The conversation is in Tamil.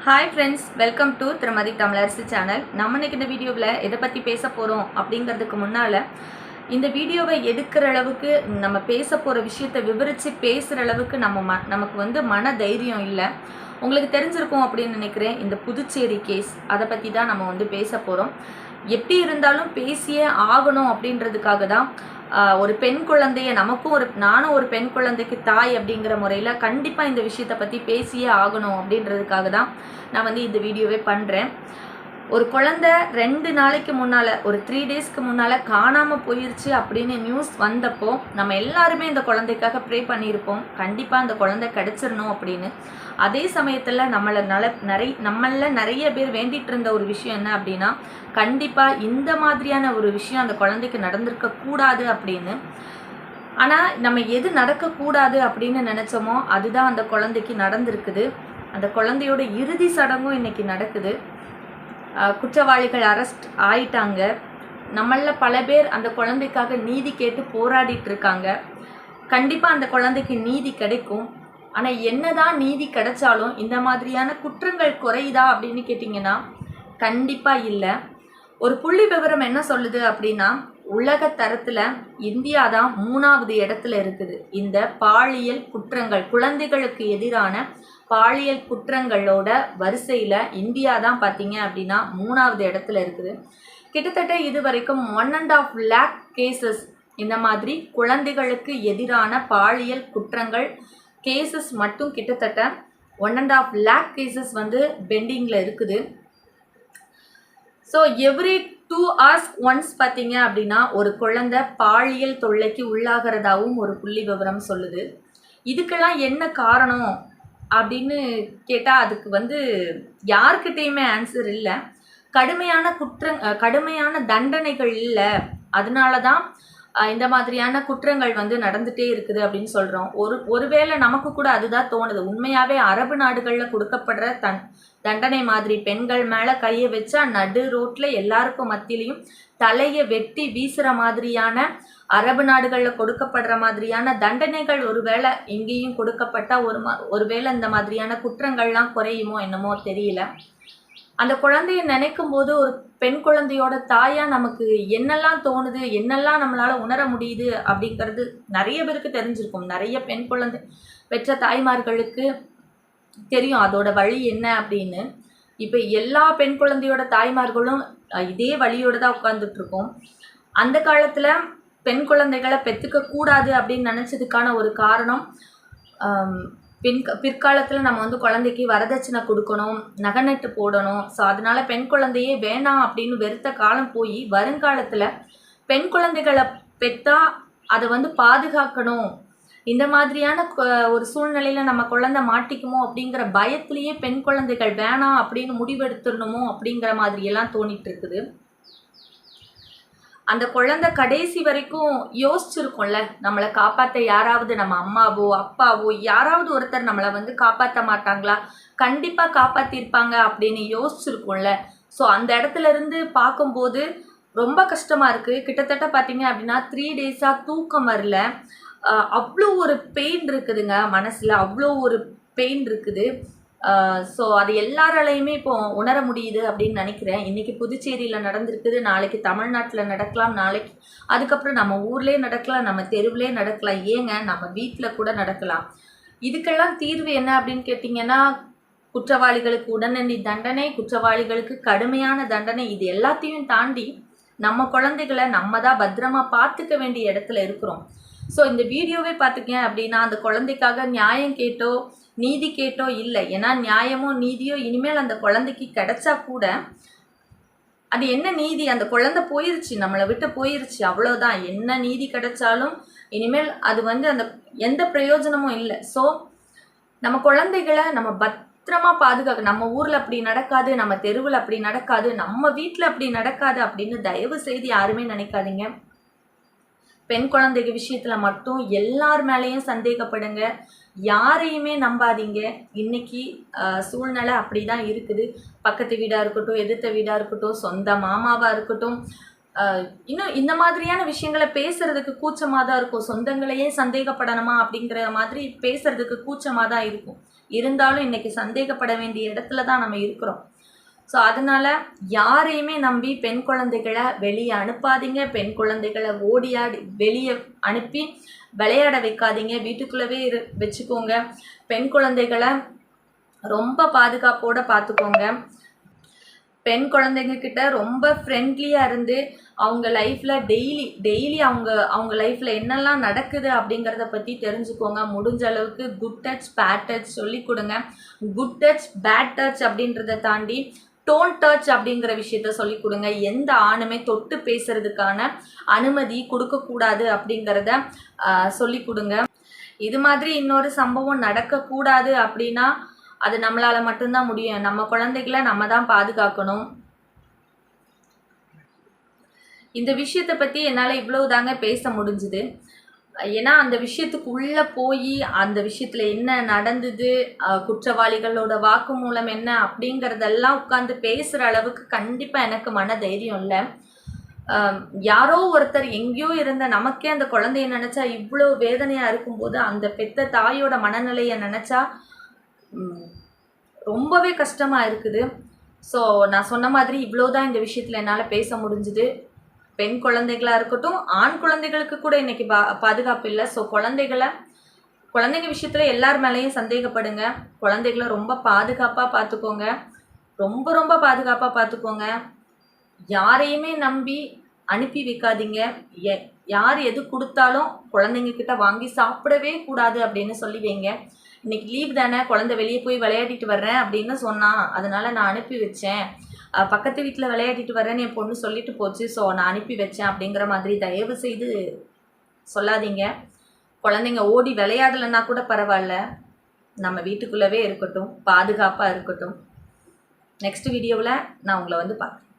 ஹாய் ஃப்ரெண்ட்ஸ் வெல்கம் டு திருமதி தமிழரசு சேனல் நம்ம இன்னைக்கு இந்த வீடியோவில் எதை பற்றி பேச போகிறோம் அப்படிங்கிறதுக்கு முன்னால் இந்த வீடியோவை எடுக்கிற அளவுக்கு நம்ம பேச போகிற விஷயத்தை விவரித்து பேசுகிற அளவுக்கு நம்ம ம நமக்கு வந்து மன தைரியம் இல்லை. உங்களுக்கு தெரிஞ்சிருக்கும் அப்படின்னு நினைக்கிறேன் இந்த புதுச்சேரி கேஸ் அதை பற்றி தான் நம்ம வந்து பேச போகிறோம் எப்படி இருந்தாலும் பேசியே ஆகணும் அப்படின்றதுக்காக தான் ஒரு பெண் குழந்தைய நமக்கும் ஒரு நானும் ஒரு பெண் குழந்தைக்கு தாய் அப்படிங்கிற முறையில் கண்டிப்பாக இந்த விஷயத்தை பற்றி பேசியே ஆகணும் அப்படின்றதுக்காக தான் நான் வந்து இந்த வீடியோவே பண்ணுறேன் ஒரு குழந்தை ரெண்டு நாளைக்கு முன்னால் ஒரு த்ரீ டேஸ்க்கு முன்னால் காணாமல் போயிருச்சு அப்படின்னு நியூஸ் வந்தப்போ நம்ம எல்லாருமே இந்த குழந்தைக்காக ப்ரே பண்ணியிருப்போம். கண்டிப்பாக அந்த குழந்தை கிடச்சிடணும் அப்படின்னு. அதே சமயத்தில் நம்மளை நல நிறைய நம்மள நிறைய பேர் வேண்டிட்டு இருந்த ஒரு விஷயம் என்ன அப்படின்னா கண்டிப்பாக இந்த மாதிரியான ஒரு விஷயம் அந்த குழந்தைக்கு நடந்திருக்க கூடாது அப்படின்னு. ஆனால் நம்ம எது நடக்கக்கூடாது அப்படின்னு நினச்சோமோ அதுதான் அந்த குழந்தைக்கு நடந்திருக்குது. அந்த குழந்தையோட இறுதி சடங்கும் இன்றைக்கி நடக்குது. குற்றவாளிகள் அரெஸ்ட் ஆயிட்டாங்க. நம்மளில் பல பேர் அந்த குழந்தைக்காக நீதி கேட்டு போராடிட்டு இருக்காங்க. கண்டிப்பாக அந்த குழந்தைக்கு நீதி கிடைக்கும். ஆனால் என்னதான் நீதி கிடைச்சாலும் இந்த மாதிரியான குற்றங்கள் குறையுதா அப்படின்னு கேட்டிங்கன்னா கண்டிப்பாக இல்லை. ஒரு புள்ளி விவரம் என்ன சொல்லுது அப்படின்னா உலக தரத்தில் இந்தியா தான் மூணாவது இடத்துல இருக்குது. இந்த பாலியல் குற்றங்கள் குழந்தைகளுக்கு எதிரான பாலியல் குற்றங்களோட வரிசையில் இந்தியா தான் பார்த்தீங்க அப்படின்னா மூணாவது இடத்துல இருக்குது. கிட்டத்தட்ட இது வரைக்கும் one and half lakh cases இந்த மாதிரி குழந்தைகளுக்கு எதிரான பாலியல் குற்றங்கள் கேசஸ் மட்டும் கிட்டத்தட்ட one and half lakh cases வந்து பெண்டிங்கில் இருக்குது. So every two hours once பார்த்தீங்க அப்படின்னா ஒரு குழந்தை பாலியல் தொல்லைக்கு உள்ளாகிறதாவும் ஒரு புள்ளி விவரம் சொல்லுது. இதுக்கெல்லாம் என்ன காரணம் அப்படின்னு கேட்டால் அதுக்கு வந்து யாருக்கிட்டேயுமே ஆன்சர் இல்லை. கடுமையான குற்ற கடுமையான தண்டனைகள் இல்லை. அதனால தான் இந்த மாதிரியான குற்றங்கள் வந்து நடந்துட்டே இருக்குது அப்படின்னு சொல்கிறோம் ஒரு ஒருவேளை நமக்கு கூட அதுதான் தோணுது. உண்மையாகவே அரபு நாடுகளில் கொடுக்கப்படுற தன் தண்டனை மாதிரி பெண்கள் மேலே கையை வச்சா நடு ரோட்டில் எல்லாருக்கும் மத்தியிலையும் தலையை வெட்டி வீசுகிற மாதிரியான அரபு நாடுகளில் கொடுக்கப்படுற மாதிரியான தண்டனைகள் ஒருவேளை எங்கேயும் கொடுக்கப்பட்டால் ஒரு மா ஒருவேளை இந்த மாதிரியான குற்றங்கள்லாம் குறையுமோ என்னமோ தெரியல. அந்த குழந்தைய நினைக்கும் போது ஒரு பெண் குழந்தையோட தாயா நமக்கு என்னெல்லாம் தோணுது என்னெல்லாம் நம்மளால உணர முடியுது அப்படிங்கிறது நிறைய பேருக்கு தெரிஞ்சிருக்கும். நிறைய பெண் குழந்தை பெற்ற தாய்மார்களுக்கு தெரியும் அதோட வழி என்ன அப்படின்னு. இப்போ எல்லா பெண் குழந்தையோட தாய்மார்களும் இதே வழியோட தான் உட்காந்துட்டு இருக்கோம் அந்த காலத்தில் பெண் குழந்தைகளை பெற்றுக்க கூடாது அப்படின்னு நினச்சதுக்கான ஒரு காரணம் பின் பிற்காலத்தில் நம்ம வந்து குழந்தைக்கு வரதட்சணை கொடுக்கணும் நகநட்டு போடணும். ஸோ அதனால் பெண் குழந்தையே வேணாம் அப்படின்னு வெறுத்த காலம் போய் வருங்காலத்தில் பெண் குழந்தைகளை பெற்றா அதை வந்து பாதுகாக்கணும். இந்த மாதிரியான ஒரு சூழ்நிலையில் நம்ம குழந்தை மாட்டிக்குமோ அப்படிங்கிற பயத்திலேயே பெண் குழந்தைகள் வேணாம் அப்படின்னு முடிவெடுத்துடணுமோ அப்படிங்கிற மாதிரியெல்லாம் தோணிட்டு இருக்குது. அந்த குழந்தை கடைசி வரைக்கும் யோசிச்சிருக்கோம்ல நம்மளை காப்பாற்ற யாராவது நம்ம அம்மாவோ அப்பாவோ யாராவது ஒருத்தர் நம்மளை வந்து காப்பாற்ற மாட்டாங்களா? கண்டிப்பாக காப்பாற்றிருப்பாங்க அப்படின்னு யோசிச்சிருக்கோம்ல. ஸோ அந்த இடத்துல இருந்து பார்க்கும்போது ரொம்ப கஷ்டமாக இருக்குது கிட்டத்தட்ட பார்த்தீங்க அப்படின்னா த்ரீ டேஸாக தூக்கம் வரல. அவ்வளோ ஒரு பெயின் இருக்குதுங்க மனசில். அவ்வளோ ஒரு பெயின் இருக்குது. ஸோ அது எல்லாராலையுமே இப்போ உணர முடியுது அப்படின்னு நினைக்கிறேன். இன்றைக்கி புதுச்சேரியில் நடந்திருக்குது நாளைக்கு தமிழ்நாட்டில் நடக்கலாம் நாளைக்கு அதுக்கப்புறம் நம்ம ஊர்லேயே நடக்கலாம் நம்ம தெருவுலேயே நடக்கலாம் ஏங்க நம்ம வீட்டில் கூட நடக்கலாம். இதுக்கெல்லாம் தீர்வு என்ன அப்படின்னு கேட்டிங்கன்னா குற்றவாளிகளுக்கு உடனடி தண்டனை குற்றவாளிகளுக்கு கடுமையான தண்டனை இது எல்லாத்தையும் தாண்டி நம்ம குழந்தைகளை நம்ம தான் பத்திரமா பார்த்துக்க வேண்டிய இடத்துல இருக்கிறோம். ஸோ இந்த வீடியோவே பார்த்துக்கேன் அப்படின்னா அந்த குழந்தைக்காக நியாயம் கேட்டோ நீதி கேட்டோ இல்லை. ஏன்னா நியாயமோ நீதியோ இனிமேல் அந்த குழந்தைக்கு கிடைச்சா கூட அது என்ன நீதி? அந்த குழந்தை போயிருச்சு நம்மளை விட்டு போயிருச்சு அவ்வளோதான் என்ன நீதி கிடைச்சாலும் இனிமேல் அது வந்து அந்த எந்த பிரயோஜனமும் இல்லை. ஸோ நம்ம குழந்தைகளை நம்ம பத்திரமா பாதுகாக்க நம்ம ஊரில் அப்படி நடக்காது நம்ம தெருவில் அப்படி நடக்காது நம்ம வீட்டில் அப்படி நடக்காது அப்படின்னு தயவு செய்து யாருமே நினைக்காதீங்க. பெண் குழந்தைங்க விஷயத்தில் மட்டும் எல்லார் மேலேயும் சந்தேகப்படுங்க. யாரையுமே நம்பாதீங்க. இன்னைக்கு சூழ்நிலை அப்படி தான் இருக்குது. பக்கத்து வீடாக இருக்கட்டும் எதிர்த்த வீடாக இருக்கட்டும் சொந்த மாமாவாக இருக்கட்டும் இன்னும் இந்த மாதிரியான விஷயங்களை பேசுறதுக்கு கூச்சமாக தான் இருக்கும். சொந்தங்களையே சந்தேகப்படணுமா அப்படிங்கிற மாதிரி பேசுறதுக்கு கூச்சமாக தான் இருக்கும். இருந்தாலும் இன்னைக்கு சந்தேகப்பட வேண்டிய இடத்துல தான் நம்ம இருக்கிறோம். ஸோ அதனால் யாரையுமே நம்பி பெண் குழந்தைகளை வெளியே அனுப்பாதீங்க. பெண் குழந்தைகளை ஓடியாடி வெளியே அனுப்பி விளையாட வைக்காதீங்க. வீட்டுக்குள்ளவே இரு வச்சுக்கோங்க. பெண் குழந்தைகளை ரொம்ப பாதுகாப்போடு பார்த்துக்கோங்க பெண் குழந்தைங்க கிட்ட ரொம்ப ஃப்ரெண்ட்லியாக இருந்து அவங்க லைஃப்பில் டெய்லி டெய்லி அவங்க அவங்க லைஃப்பில் என்னெல்லாம் நடக்குது அப்படிங்கிறத பற்றி தெரிஞ்சுக்கோங்க. முடிஞ்ச அளவுக்கு குட் டச் பேட் டச் சொல்லி கொடுங்க. குட் டச் பேட் டச் அப்படின்றத தாண்டி டோன் டச் அப்படிங்கிற விஷயத்த சொல்லி கொடுங்க. எந்த ஆணுமே தொட்டு பேசுறதுக்கான அனுமதி கொடுக்கக்கூடாது அப்படிங்கிறத சொல்லி கொடுங்க. இது மாதிரி இன்னொரு சம்பவம் நடக்கக்கூடாது அப்படின்னா அது நம்மளால மட்டும்தான் முடியும். நம்ம குழந்தைகளை நம்ம தான் பாதுகாக்கணும். இந்த விஷயத்தை பற்றி என்னால் இவ்வளவு தாங்க பேச முடிஞ்சுது. ஏன்னா அந்த விஷயத்துக்கு உள்ளே போய் அந்த விஷயத்தில் என்ன நடந்தது குற்றவாளிகளோட வாக்குமூலம் என்ன அப்படிங்கிறதெல்லாம் உட்காந்து பேசுகிற அளவுக்கு கண்டிப்பாக எனக்கு மன தைரியம் இல்லை யாரோ ஒருத்தர் எங்கேயோ இருந்த நமக்கே அந்த குழந்தைய நினச்சா இவ்வளோ வேதனையாக இருக்கும்போது அந்த பெத்த தாயோட மனநிலையை நினச்சா ரொம்பவே கஷ்டமாக இருக்குது. ஸோ நான் சொன்ன மாதிரி இவ்வளோ தான் இந்த விஷயத்தில் என்னால் பேச முடிஞ்சுது. பெண் குழந்தைகளாக இருக்கட்டும் ஆண் குழந்தைகளுக்கு கூட இன்னைக்கு பா பாதுகாப்பு இல்லை. ஸோ குழந்தைகளை குழந்தைங்க விஷயத்தில் எல்லார் மேலேயும் சந்தேகப்படுங்க. குழந்தைகளை ரொம்ப பாதுகாப்பாக பார்த்துக்கோங்க ரொம்ப ரொம்ப பாதுகாப்பாக பார்த்துக்கோங்க யாரையுமே நம்பி அனுப்பி வைக்காதீங்க. எ- யார் எது கொடுத்தாலும் குழந்தைங்க கிட்ட வாங்கி சாப்பிடவே கூடாது அப்படின்னு சொல்லி வைங்க. இன்னைக்கு லீவ் தானே குழந்தை வெளியே போய் விளையாடிட்டு வர்றேன் அப்படின்னு சொன்னான் அதனால நான் அனுப்பி வச்சேன். பக்கத்து வீட்டில் விளையாடிட்டு வரேன்னு என் பொண்ணு சொல்லிட்டு போச்சு. ஸோ நான் அனுப்பி வச்சேன் அப்படிங்கிற மாதிரி தயவு செய்து சொல்லாதீங்க. குழந்தைங்க ஓடி விளையாடலைன்னா கூட பரவாயில்ல. நம்ம வீட்டுக்குள்ளவே இருக்கட்டும் பாதுகாப்பாக இருக்கட்டும். நெக்ஸ்ட் வீடியோவில் நான் உங்களை வந்து பார்க்குறேன்.